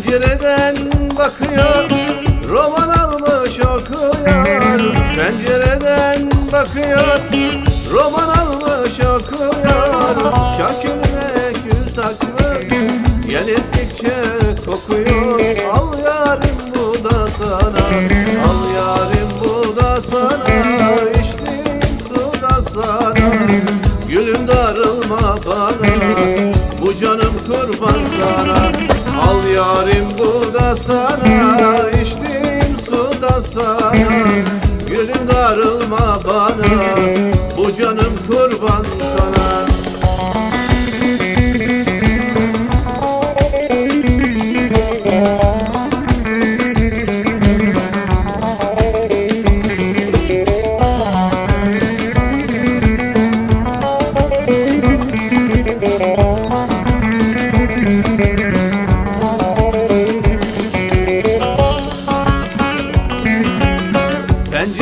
Pencereden bakıyor Roman almış okuyor. Pencereden bakıyor Roman almış okuyor. Çakülüne gül takmış Gel eskikçe kokuyor. Al yarim bu da sana İçtiğim su da sana. Gülüm darılma bana Bu canım kurban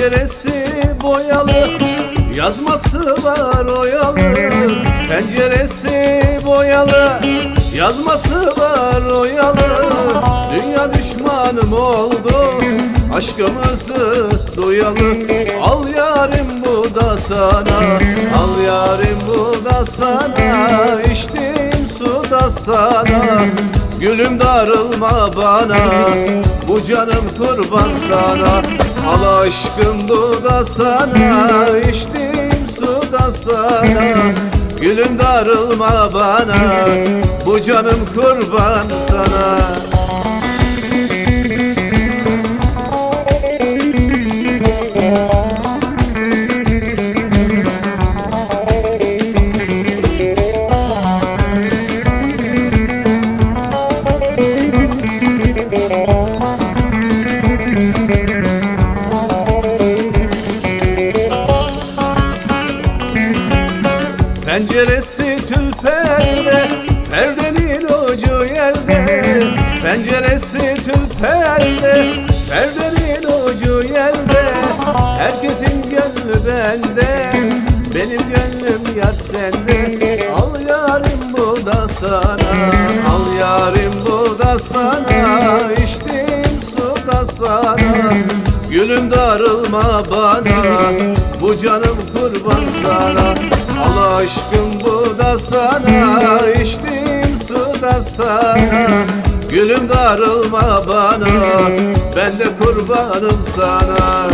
Penceresi boyalı Yazması var oyalı. Penceresi boyalı Yazması var oyalı. Dünya düşmanım oldu Aşkımızı duyalı. Al yarim bu da sana Al yarim bu da sana. İçtiğim su da sana Gülüm darılma bana. Bu canım kurban sana Al aşkım bu da sana içtiğim su da sana. Gülüm darılma bana Bu canım kurban sana Penceresi tül perde Perdenin ucu yerde. Penceresi tül perde Perdenin ucu yerde. Herkesin gönlü bende Benim gönlüm yar sende. Al yarim bu da sana Al yarim bu da sana. İçtiğim su da sana. Gülüm darılma bana Bu canım Al aşkım bu da sana içtiğim su da sana. Gülüm darılma bana Ben de kurbanım sana